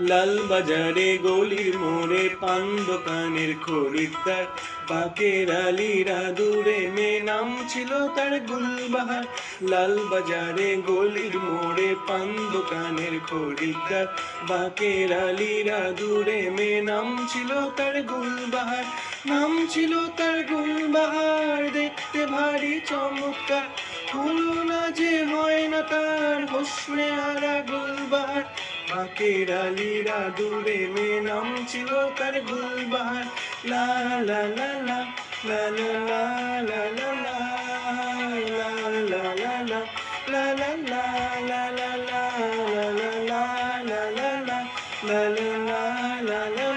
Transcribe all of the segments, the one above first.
লাল বাজারে গলির মোড়ে পান দোকানের খরিদ্দার বাকের আলিরা দূরে মে নাম ছিল তার গুলবাহার। লাল বাজারে গলির মোড়ে পান দোকানের খরিদ্দার বাকের আলিরা দূরে মে নাম ছিল তার গুলবাহার। নাম ছিল তার গুলবাহার, দেখতে ভারী চমৎকার। তুলনা যে হয় না তার হোসনে আরা গুলবার মাকের আলিরা দূরে মে নাম ছিল তার গুলবার লা লা লা লা লা লা লা লা লা লা লা লা লা la la la la la la la la la la la la la la la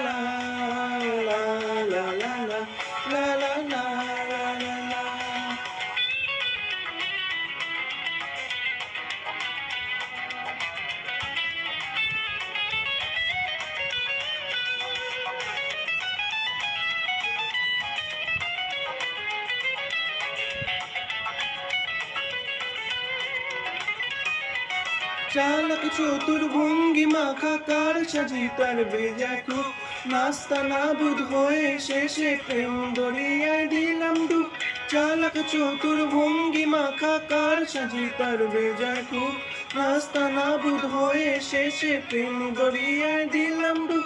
চালক চতুর ভঙ্গিমা কাকার সাজি তার ভেজা খুব নাস্তা নাবুদ হয়ে শেষে প্রেম দরিয়ায় দিলাম ডুব। চালাক চতুর ভঙ্গিমা কাকার সাজি তার ভেজা খুব নাস্তা নাবুদ হয়ে শেষে প্রেম দরিয়ায় দিলাম ডুব।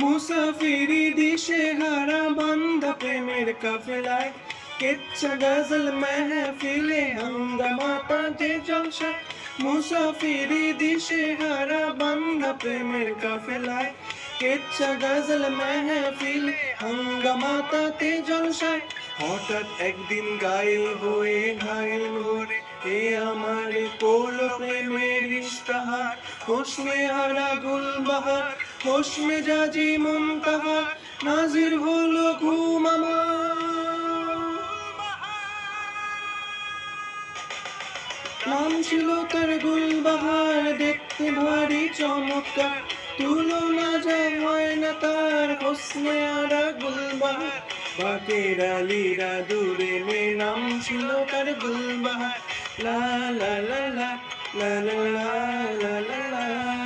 মুসাফিরি দিশে হারা বান্ধা প্রেমের কাফেলায় কেচ্ছা গজল মেহফিলে হঙ্গামাতা যে জলসা মুসাফিরি দিশে হারা বান্ধা প্রেমের কাফেলায় কেচ্ছা গজল মেহফিলে হঙ্গামাতা তে জলসায় হঠাৎ একদিন গায়ে হয়ে ঘায়েল ঘরে এ আমার কোল প্রেমের ইস্তাহার হোসমে হারা গুলবাহার হোসমে জাজি মুনতাহা, নাজির হলো ঘুম নাম ছিল তার গুলবাহার, দেখতে ভারী চমৎকার। তুলনা যায় হয় না তার হোসনে আরা গুলবাহার। বাকের আলীরা দূরে মে নাম ছিল তার গুলবাহার। লা লা লা লা লা লা লা লা লা।